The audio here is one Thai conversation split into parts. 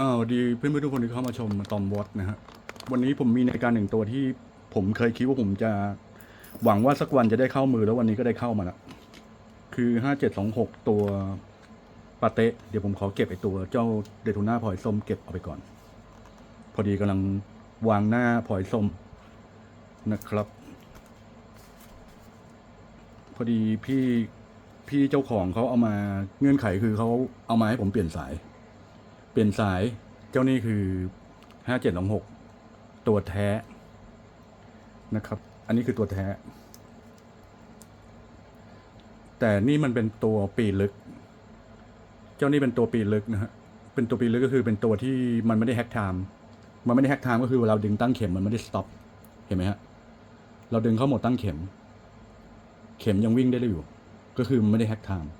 อ้าวดีเพื่อนๆทุกคนที่เข้ามาชมตอมวอตนะฮะวันนี้ผมมีนาฬิกาหนึ่งตัวที่ผมเคยคิดว่าผมจะ หวังว่าสักวันจะได้เข้ามือแล้ววันนี้ก็ได้เข้ามาแล้วคือห้าเจ็ดสองหกตัวปาเตะเดี๋ยวผมขอเก็บไอตัวเจ้าเดทูน่าพลอยส้มเก็บเอาไปก่อน พอดีกำลังวางหน้าพลอยส้มนะครับ พอดีพี่พี่เจ้าของเขาเอามาเงื่อนไขคือเขาเอามาให้ผมเปลี่ยนสาย เปลี่ยนสายเจ้านี่คือห้าเจ็ดสองหกตัวแท้นะครับ อันนี้คือตัวแท้ แต่นี่มันเป็นตัวปีลึก เจ้านี่เป็นตัวปีลึกนะฮะเป็นตัวปีลึกก็คือเป็นตัวที่มันไม่ได้แฮกไทม์มันไม่ได้แฮกไทม์ก็คือเวลาดึงตั้งเข็มมันไม่ได้สต็อปเห็นไหมฮะเราดึงเข้าหมดตั้งเข็ม เข็มยังวิ่งได้อยู่ ก็คือมันไม่ได้แฮกไทม์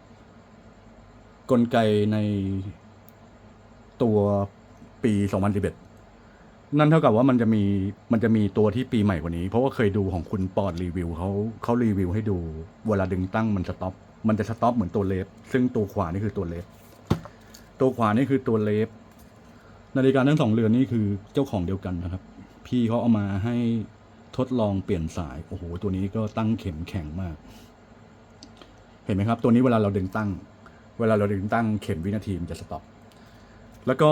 กลไกใน ตัวปี 2011 นั่นเท่ากับว่ามันจะมีมันจะมีตัวที่ปีใหม่กว่านี้ เพราะว่าเคยดูของคุณปอดรีวิวเขาเขารีวิวให้ดู เวลาดึงตั้งมันสต็อปมันจะสต็อปเหมือนตัวเลฟซึ่งตัวขวานี่คือตัวเลฟตัวขวานี่คือตัวเลฟนาฬิกาทั้งสองเรือนนี่คือเจ้าของเดียวกันนะครับ พี่เขาเอามาให้ทดลองเปลี่ยนสาย โอ้โห ตัวนี้ก็ตั้งเข็มแข็งมาก เห็นไหมครับ ตัวนี้เวลาเราดึงตั้ง เวลาเราดึงตั้งเข็มวินาทีมันจะสต็อป แล้วก็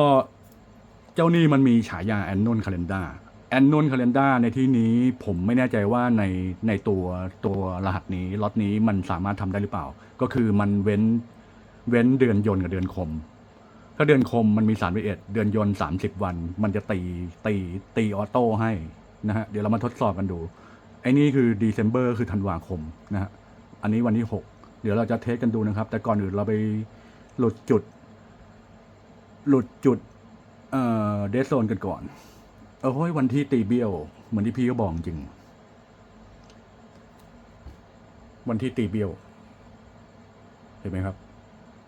เจ้านี่มันมีฉายาแอนน l คาเล endar แอนน l คาเล endar ในที่นี้ผมไม่แน่ใจว่าในในตัวตัวรหัสนี้ล็อตนี้มันสามารถทำได้หรือเปล่า ก็คือมันเว้นเว้นเดือนยนต์กับเดือนคม ถ้าเดือนคมมันมีสามเอ็ดเดือนยนต์สามสิบวัน มันจะตีตีตีออโต้ให้นะฮะเดี๋ยวเรามาทดสอบกันดูไอ้นี่คือเดซ ember คือธันวาคมนะฮะอันนี้วันที่หกเดี๋ยวเราจะเทสกันดูนะครับ แต่ก่อนอื่นเราไปหลุดจุด หลุดจุดเอ่อเดซโซนกันก่อน เออเฮ้ยวันที่ตีเบี้ยว เหมือนที่พี่ก็บอกจริง วันที่ตีเบี้ยว เห็นไหมครับ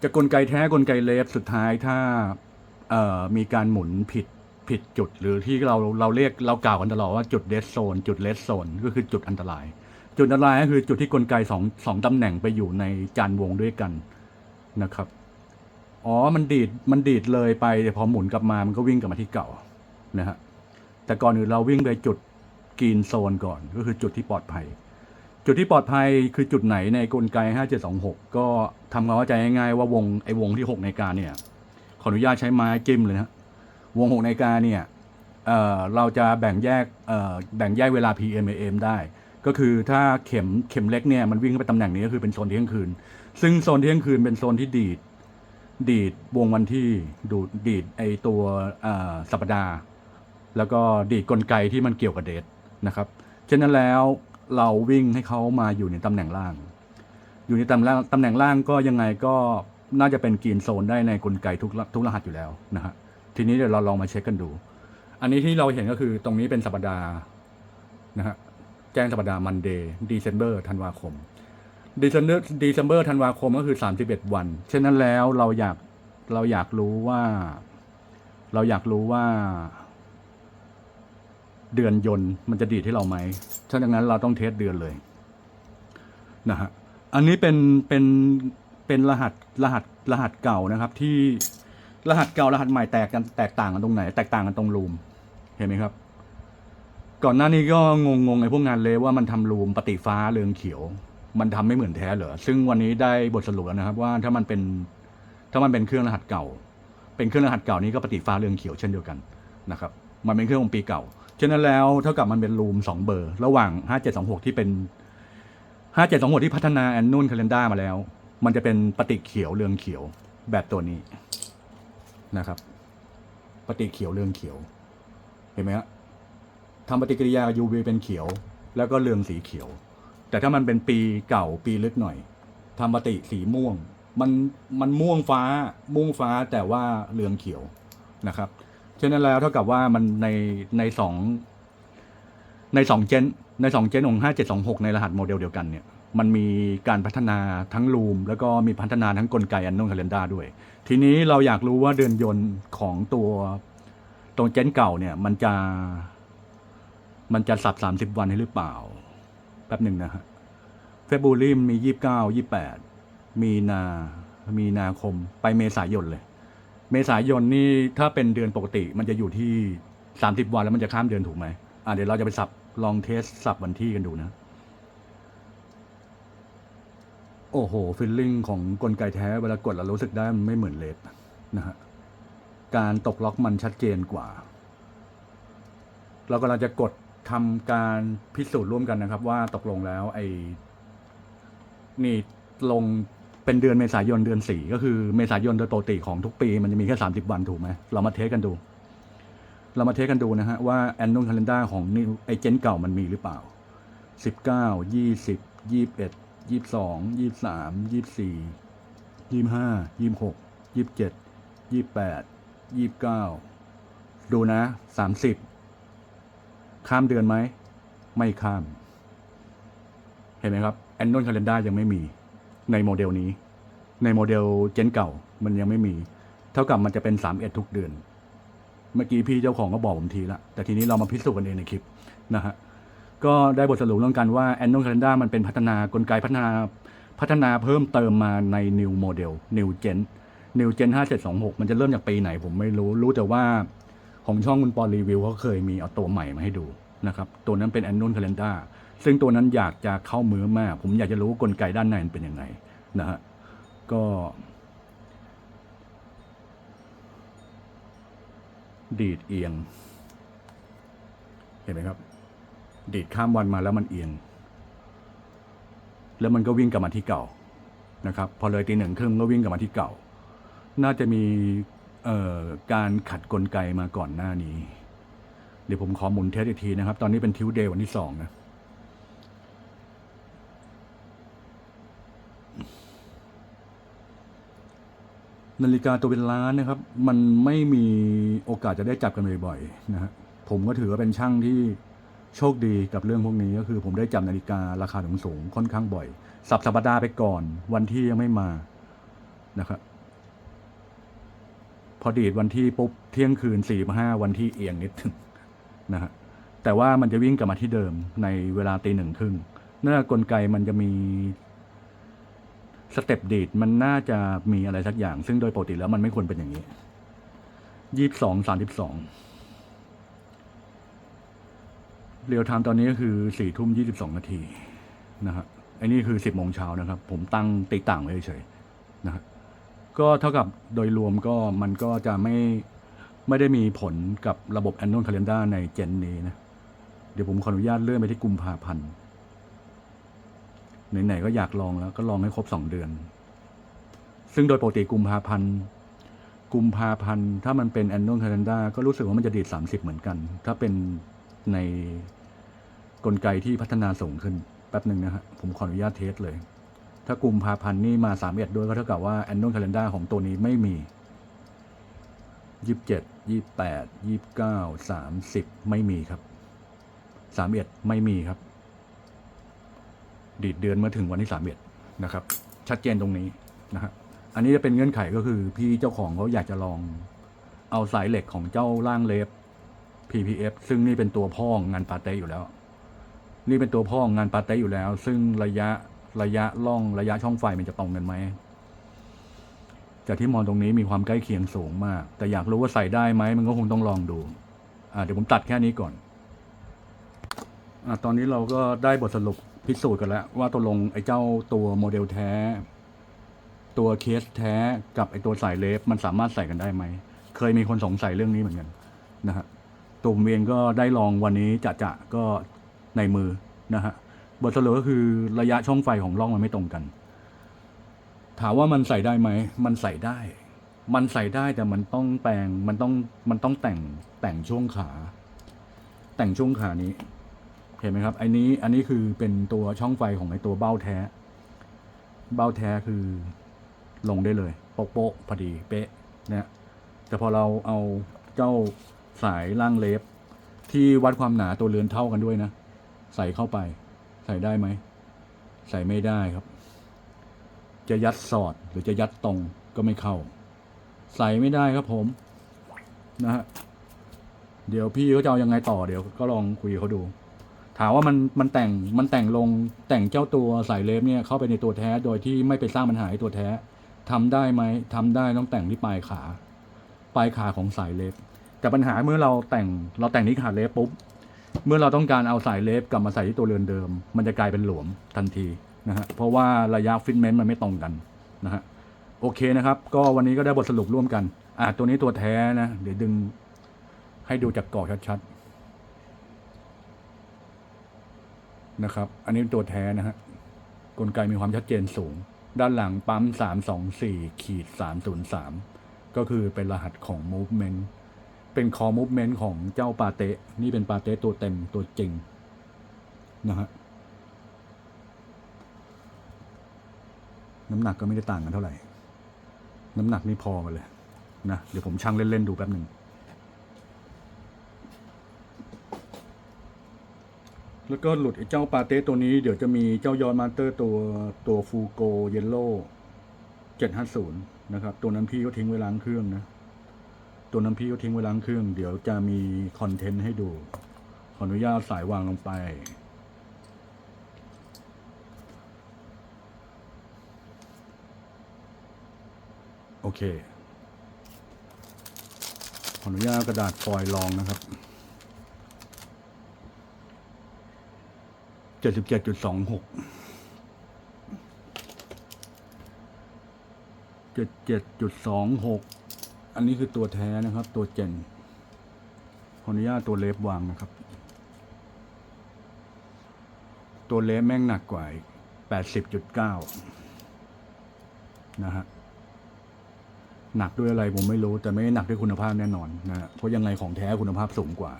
จะกลไกแท้กลไกเลฟสุดท้ายถ้าเอ่อมีการหมุนผิดผิดจุด หรือที่เราเราเรียกเรากล่าวกันตลอดว่าจุดเดสโซนจุดเลสโซนก็คือจุดอันตราย จุดอันตรายก็คือจุดที่กลไกสองสองตำแหน่งไปอยู่ในจานวงด้วยกันนะครับ อ๋อ มันดีด มันดีดเลยไปแต่พอหมุนกลับมา มันก็วิ่งกลับมาที่เก่านะฮะ แต่ก่อนอื่นเราวิ่งไปจุดกรีนโซนก่อน ก็คือจุดที่ปลอดภัย จุดที่ปลอดภัยคือจุดไหนในกลไก 5726 ก็ทำความเข้าใจง่ายๆว่าวงไอ้วงที่ 6 ในกาเนี่ย ขออนุญาตใช้ไม้จิ้มเลยนะวง 6 ในกาเนี่ยเเราจะแบ่งแยกแบ่งแยกเวลา PM AM ได้ ก็คือถ้าเข็มเข็มเล็กเนี่ยมันวิ่งเข้าไปตำแหน่งนี้ก็คือเป็นโซนเที่ยงคืน ซึ่งโซนเที่ยงคืนเป็นโซนที่ดีด ดีดวงวันที่ดูดดีดไอตัวสัปดาห์ แล้วก็ดีดกลไกที่มันเกี่ยวกับเดทนะครับฉะนั้นแล้วเราวิ่งให้เขามาอยู่ในตำแหน่งล่าง อยู่ในตำแหน่งตำแหน่งล่างก็ยังไงก็น่าจะเป็นกรีนโซนได้ในกลไกทุกทุกรหัสอยู่แล้วนะฮะทีนี้เดี๋ยวเราลองมาเช็คกันดู อันนี้ที่เราเห็นก็คือตรงนี้เป็นสัปดาห์นะฮะแจ้งสัปดาห์มันเดย์ดีเซมเบอร์ธันวาคม ดีเซมเบอร์ดีเซมเบอร์ธันวาคมก็คือ 31 วัน ฉะนั้นแล้วเราอยากเราอยากรู้ว่า เราอยากรู้ว่า เดือนยนต์มันจะดีดให้เราไหมถ้าดังนั้นเราต้องเทสเดือนเลยนะฮะอันนี้เป็นเป็นเป็นรหัสรหัสรหัสเก่านะครับ ที่รหัสเก่ารหัสใหม่แตกกันแตกต่างกันตรงไหน แตกต่างกันตรงรูมเห็นไหมครับ ก่อนหน้านี้ก็งงๆไอ้พวกงานเลยว่ามันทำรูมปฏิฟ้าเรืองเขียว มันทำไม่เหมือนแท้เหรอ ซึ่งวันนี้ได้บทสรุปแล้วนะครับ ว่าถ้ามันเป็นถ้ามันเป็นเครื่องรหัสเก่า เป็นเครื่องรหัสเก่านี้ก็ปฏิฟ้าเรืองเขียวเช่นเดียวกันนะครับ มันเป็นเครื่องของปีเก่า ฉะนั้นแล้วเท่ากับมันเป็นรูมสองเบอร์ ระหว่าง 5726 ที่เป็น 5726 ที่พัฒนาแอนนูนคาล endar มาแล้ว มันจะเป็นปฏิเขียวเรืองเขียวแบบตัวนี้นะครับ ปฏิเขียวเรืองเขียว เห็นไหมฮะทำปฏิกิริยา UV เป็นเขียว แล้วก็เรืองสีเขียว แต่ถ้ามันเป็นปีเก่าปีลึกหน่อยทำปฏิสีม่วง มันมันม่วงฟ้าม่วงฟ้าแต่ว่าเรืองเขียวนะครับฉะนั้นแล้วเท่ากับว่ามันในในสองในสองเจนในสองเจนของห้าเจ็ดสองหกในรหัสโมเดลเดียวกันเนี่ยมันมีการพัฒนาทั้งรูม แล้วก็มีพัฒนาทั้งกลไกอันนงคาเลนดาด้วย ทีนี้เราอยากรู้ว่าเดือนยนต์ของตัวตรงเจนเก่าเนี่ยมันจะมันจะสับสามสิบวันให้หรือเปล่า แป๊บหนึ่งนะฮะเฟบรูรีมียี่สิบเก้ายี่แปดมีนามีนาคมไปเมษายนเลย เมษายนนี่ถ้าเป็นเดือนปกติมันจะอยู่ที่สามสิบวันแล้วมันจะข้ามเดือนถูกไหมอ่าเดี๋ยวเราจะไปสับลองเทสสับวันที่กันดูนะ โอ้โหฟิลลิ่งของกลไกแท้เวลากดแล้วรู้สึกได้มันไม่เหมือนเลสนะฮะการตกล็อกมันชัดเจนกว่า เรากำลังจะกด ทำการพิสูจน์ร่วมกันนะครับ ว่าตกลงแล้ว ไอ้นี่ลงเป็นเดือนเมษายนเดือนสี่ก็คือเมษายนโดยปกติของทุกปี มันจะมีแค่สามสิบวันถูกไหมเรามาเทสกันดู เรามาเทสกันดูนะฮะว่าแอนน l ค a เลนดาของนี่ไอเจนเก่ามันมีหรือเปล่าสิบเก้ายี่สิบยี่สิบเอ็ดยี่สิบสองยี่สิบสามยี่สิบสี่ยี่สิบห้ายี่สิบหกยี่สิบเจ็ดยี่สิบแปดยี่สิบเก้าดูนะสามสิบ ข้ามเดือนไหม ไม่ข้าม เห็นไหมครับแอนน l ค a เลนดายังไม่มีในโมเดลนี้ ในโมเดลเจนเก่ามันยังไม่มี เท่ากับมันจะเป็นสามเอ็ดทุกเดือน เมื่อกี้พี่เจ้าของก็บอกผมทีละแต่ทีนี้เรามาพิสูจน์กันเองในคลิปนะฮะก็ได้บทสรุปเรื่องกันว่า Annual Calendar มันเป็นพัฒนากลไกพัฒนาพัฒนาเพิ่มเติมมาใน New Model New Gen New Gen 5726 มันจะเริ่มจากปีไหนผมไม่รู้ รู้แต่ว่า ของช่องคุณปอรีวิวเขาเคยมีเอาตัวใหม่มาให้ดูนะครับตัวนั้นเป็น Annual Calendar ซึ่งตัวนั้นอยากจะเข้ามือมาก ผมอยากจะรู้กลไกด้านในมันเป็นยังไงนะฮะก็ดีดเอียง เห็นไหมครับ ดีดข้ามวันมาแล้วมันเอียง แล้วมันก็วิ่งกลับมาที่เก่านะครับ พอเลยตีหนึ่งครึ่งก็วิ่งกลับมาที่เก่า น่าจะมี การขัดกลไกมาก่อนหน้านี้ เดี๋ยวผมขอหมุนเทสอีกทีนะครับ ตอนนี้เป็นทิวเดย์วันที่สองนะนาฬิกาตัวเป็นล้านนะครับ มันไม่มีโอกาสจะได้จับกันบ่อยๆนะฮะผมก็ถือว่าเป็นช่างที่โชคดีกับเรื่องพวกนี้ก็คือ ผมได้จับนาฬิการาคาสูงสูงๆค่อนข้างบ่อย สับสัปดาห์ไปก่อน วันที่ยังไม่มานะครับ พอดีดวันที่ปุ๊บเที่ยงคืนสี่ห้าวันที่เอียงนิดนึงนะฮะแต่ว่ามันจะวิ่งกลับมาที่เดิมในเวลาตีหนึ่งครึ่งเนื่อกลไกมันจะมีสเต็ปดีดมันน่าจะมีอะไรสักอย่าง ซึ่งโดยปกติแล้วมันไม่ควรเป็นอย่างนี้ยี่สิบสองสามสิบสองเรียวไทม์ตอนนี้ก็คือสี่ทุ่มยี่สิบสองนาทีนะฮะไอ้นี่คือสิบโมงเช้านะครับ ผมตั้งตีต่างไว้เฉยนะฮะ ก็เท่ากับโดยรวมก็มันก็จะไม่ไม่ได้มีผลกับระบบ annual calendar ในเจนนี้นะ เดี๋ยวผมขออนุญาตเลื่อนไปที่กุมภาพันธ์ไหนๆก็อยากลองแล้วก็ลองให้ครบสองเดือน ซึ่งโดยปกติกุมภาพันธ์กุมภาพันธ์ถ้ามันเป็น annual calendar ก็รู้สึกว่ามันจะดีดสามสิบเหมือนกัน ถ้าเป็นในกลไกที่พัฒนาสูงขึ้นแป๊บหนึ่งนะฮะผมขออนุญาตเทสเลย ถ้ากุมภาพันธ์นี่มาสามเอ็ดด้วยก็เท่ากับว่า annual calendar ของตัวนี้ไม่มียี่สิบเจ็ดยี่แปดยี่เก้าสามสิบไม่มีครับสามเอ็ดไม่มีครับ ดีดเดือนมื่อถึงวันที่สามเอ็ดนะครับ ชัดเจนตรงนี้นะฮะอันนี้จะเป็นเงื่อนไขก็คือพี่เจ้าของเขาอยากจะลองเอาสายเหล็กของเจ้าล่างเลฟ PPF ซึ่งนี่เป็นตัวพ่องงานปาเต้อยู่แล้ว นี่เป็นตัวพ่องงานปาเต้อยู่แล้ว ซึ่งระยะ ระยะล่องระยะช่องไฟมันจะตรงกันไหมจากที่มองตรงนี้มีความใกล้เคียงสูงมาก แต่อยากรู้ว่าใส่ได้ไหมมันก็คงต้องลองดูอ่าเดี๋ยวผมตัดแค่นี้ก่อนอะตอนนี้เราก็ได้บทสรุปพิสูจน์กันแล้ว ว่าตกลงไอ้เจ้าตัวโมเดลแท้ ตัวเคสแท้กับไอ้ตัวสายเลฟมันสามารถใส่กันได้ไหม เคยมีคนสงสัยเรื่องนี้เหมือนกันนะฮะตัวผมเองก็ได้ลองวันนี้จะจะก็ในมือนะฮะ บทสรุปก็คือระยะช่องไฟของร่องมันไม่ตรงกัน ถามว่ามันใส่ได้ไหม มันใส่ได้ มันใส่ได้แต่มันต้องแปลงมันต้องมันต้องแต่งแต่งช่วงขา แต่งช่วงขานี้ เห็นไหมครับ อันนี้อันนี้คือเป็นตัวช่องไฟของไอตัวเบ้าแท้ เบ้าแท้คือลงได้เลย โป๊ะโป๊ะพอดีเป๊ะเนี่ยแต่พอเราเอาเจ้าสายล่างเลฟที่วัดความหนาตัวเรือนเท่ากันด้วยนะ ใส่เข้าไป ส่ได้ไหม ใส่ไม่ได้ครับ จะยัดสอดหรือจะยัดตรงก็ไม่เข้า ใส่ไม่ได้ครับผม นะฮะเดี๋ยวพี่เขาจะเอายังไงต่อเดี๋ยวก็ลองคุยเขาดู ถามว่ามันมันแต่งมันแต่งลงแต่งเจ้าตัวสายเลฟเนี่ยเข้าไปในตัวแท้โดยที่ไม่ไปสร้างปัญหาให้ตัวแท้ทำได้ไหมทำได้ต้องแต่งที่ปลายขา ปลายขาของสายเล็บแต่ปัญหาเมื่อเราแต่งเราแต่งนี้ขาเล็บปุ๊บ เมื่อเราต้องการเอาสายเล็บกลับมาใส่ที่ตัวเรือนเดิม มันจะกลายเป็นหลวมทันทีนะฮะเพราะว่าระยะฟิตเมนต์มันไม่ตรงกันนะฮะโอเคนะครับ ก็วันนี้ก็ได้บทสรุปร่วมกัน อะตัวนี้ตัวแท้นะ เดี๋ยวดึงให้ดูจากกรอกชัดๆนะครับ อันนี้เป็นตัวแท้นะฮะกลไกมีความชัดเจนสูง ด้านหลังปั๊มสามสองสี่ขีดสามศูนย์สามก็คือเป็นรหัสของ movement เป็น core movement ของเจ้าปาเต้นี่เป็นปาเต้ตัวเต็มตัวจริงนะฮะน้ำหนักก็ไม่ได้ต่างกันเท่าไหร่ น้ำหนักนี่พอกันเลยนะเดี๋ยวผมชั่งเล่น ๆ ดูแป๊บหนึ่งแล้วก็หลุดไอ้เจ้าปาเต้ตัวนี้เดี๋ยวจะมีเจ้ายอนมาสเตอร์ตัวตัวฟูโกเยลโล่เจ็ดห้าศูนย์นะครับ ตัวนั้นพี่ก็ทิ้งไว้ล้างเครื่องนะ ตัวนั้นพี่ก็ทิ้งไว้ล้างเครื่อง เดี๋ยวจะมีคอนเทนต์ให้ดู ขออนุญาตสายวางลงไป โอเค ขออนุญาตกระดาษฟอยล์รองนะครับ เจ็ดสิบเจ็ดจุดสองหกเจ็ดเจ็ดจุดสองหก อันนี้คือตัวแท้นะครับ ตัวเจนขออนุญาตตัวเลฟวางนะครับ ตัวเลฟแม่งหนักกว่าแปดสิบจุดเก้านะฮะหนักด้วยอะไรผมไม่รู้แต่ไม่หนักด้วยคุณภาพแน่นอนนะฮะเพราะยังไงของแท้คุณภาพสูงกว่า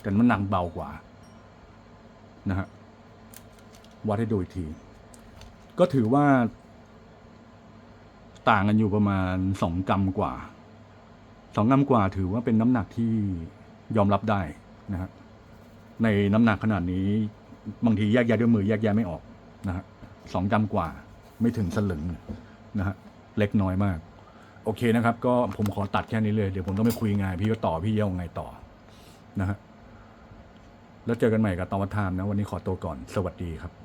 แต่มันหนักเบากว่านะฮะวัดให้ดูอีกที ก็ถือว่า ต่างกันอยู่ประมาณสองกรัมกว่า สองกรัมกว่าถือว่าเป็นน้ำหนักที่ยอมรับได้นะฮะในน้ำหนักขนาดนี้บางทีแยกแยะด้วยมือแยกแยะไม่ออกนะฮะสองกรัมกว่าไม่ถึงสลึงนะฮะเล็กน้อยมาก โอเคนะครับ ก็ผมขอตัดแค่นี้เลย เดี๋ยวผมต้องไปคุยงาน พี่ก็ต่อพี่เย้าไงต่อนะฮะแล้วเจอกันใหม่กับตอมทามนะ วันนี้ขอตัวก่อนสวัสดีครับ